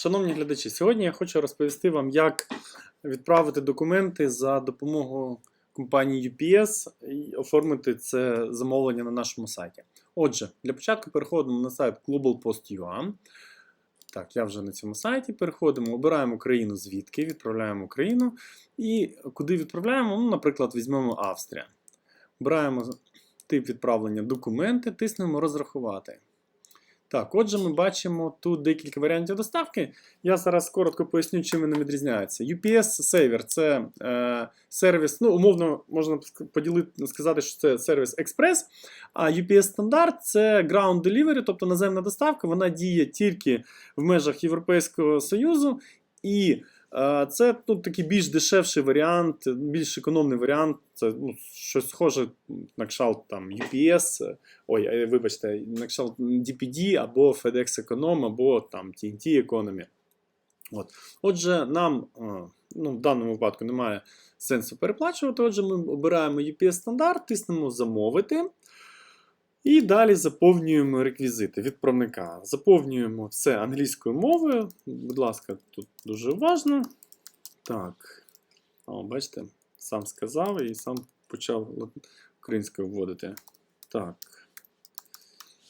Шановні глядачі, сьогодні я хочу розповісти вам, як відправити документи за допомогою компанії UPS і оформити це замовлення на нашому сайті. Отже, для початку переходимо на сайт globalpost.ua. Так, я вже на цьому сайті. Переходимо, обираємо країну звідки, відправляємо країну. І куди відправляємо? Ну, наприклад, візьмемо Австрія. Обираємо тип відправлення документи, тиснемо розрахувати. Так, отже, ми бачимо тут декілька варіантів доставки. Я зараз коротко поясню, чим вони відрізняються. UPS Saver це е, сервіс, ну, умовно можна поділити, сказати, що це сервіс Експрес. А UPS стандарт це Ground Delivery, тобто наземна доставка. Вона діє тільки в межах Європейського Союзу. І це ну, такий більш дешевший варіант, більш економний варіант. Це ну, щось схоже на кшталт там UPS, ой, е, вибачте, на кшталт DPD або FedEx Econom, або там TNT Economy. От. Отже, нам е, ну, в даному випадку немає сенсу переплачувати. Отже, ми обираємо UPS стандарт, тиснемо замовити. І далі заповнюємо реквізити відправника. Заповнюємо все англійською мовою. Будь ласка, тут дуже уважно. Так. О, бачите, сам сказав і сам почав українською вводити. Так.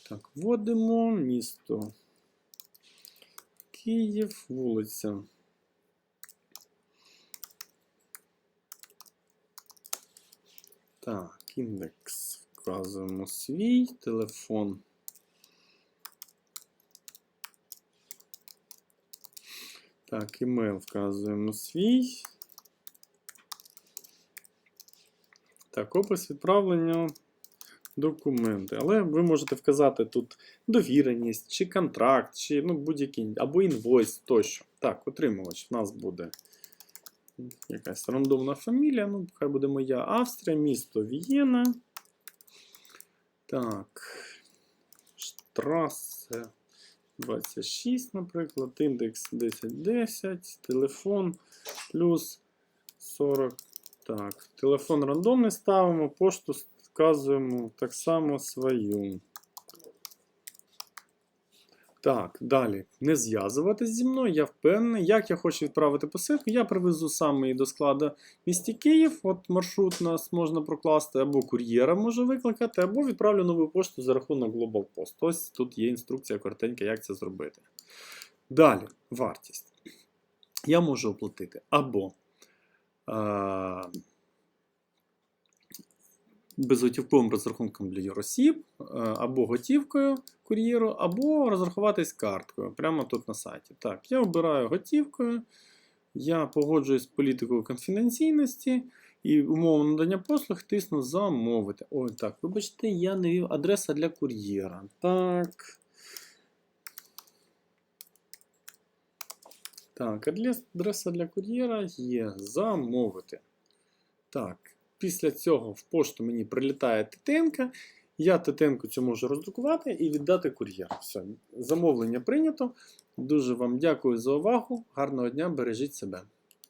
Так, вводимо місто. Київ, вулиця. Так, індекс. Вказуємо свій телефон. Так, імейл вказуємо свій. Так, опис відправлення документи. Але ви можете вказати тут довіреність, чи контракт, чи ну, будь-який, або інвойс тощо. Так, отримувач в нас буде якась рандомна фамілія. Ну, хай буде моя Австрія, місто Вієна. Так. Штрасе 26, наприклад, індекс 1010, телефон плюс 40. Так, телефон рандомний ставимо, пошту вказуємо так само свою. Так, далі. Не зв'язуватись зі мною, я впевнений. Як я хочу відправити посилку, я привезу саме її до складу місті Київ. От маршрут нас можна прокласти, або кур'єра можу викликати, або відправлю нову пошту за рахунок Global Post. Ось тут є інструкція коротенька, як це зробити. Далі, вартість. Я можу оплатити або а, безготівковим розрахунком для юросіб, або готівкою кур'єру, або розрахуватись карткою прямо тут на сайті. Так, я обираю готівкою, я погоджуюсь з політикою конфіденційності і умову надання послуг тисну замовити. Ой, так, вибачте, я не вів адреса для кур'єра. Так. Так, адреса для кур'єра є замовити. Так, після цього в пошту мені прилітає ТТНка. Я ТТНку цю можу роздрукувати і віддати кур'єру. Все, замовлення прийнято. Дуже вам дякую за увагу. Гарного дня, бережіть себе.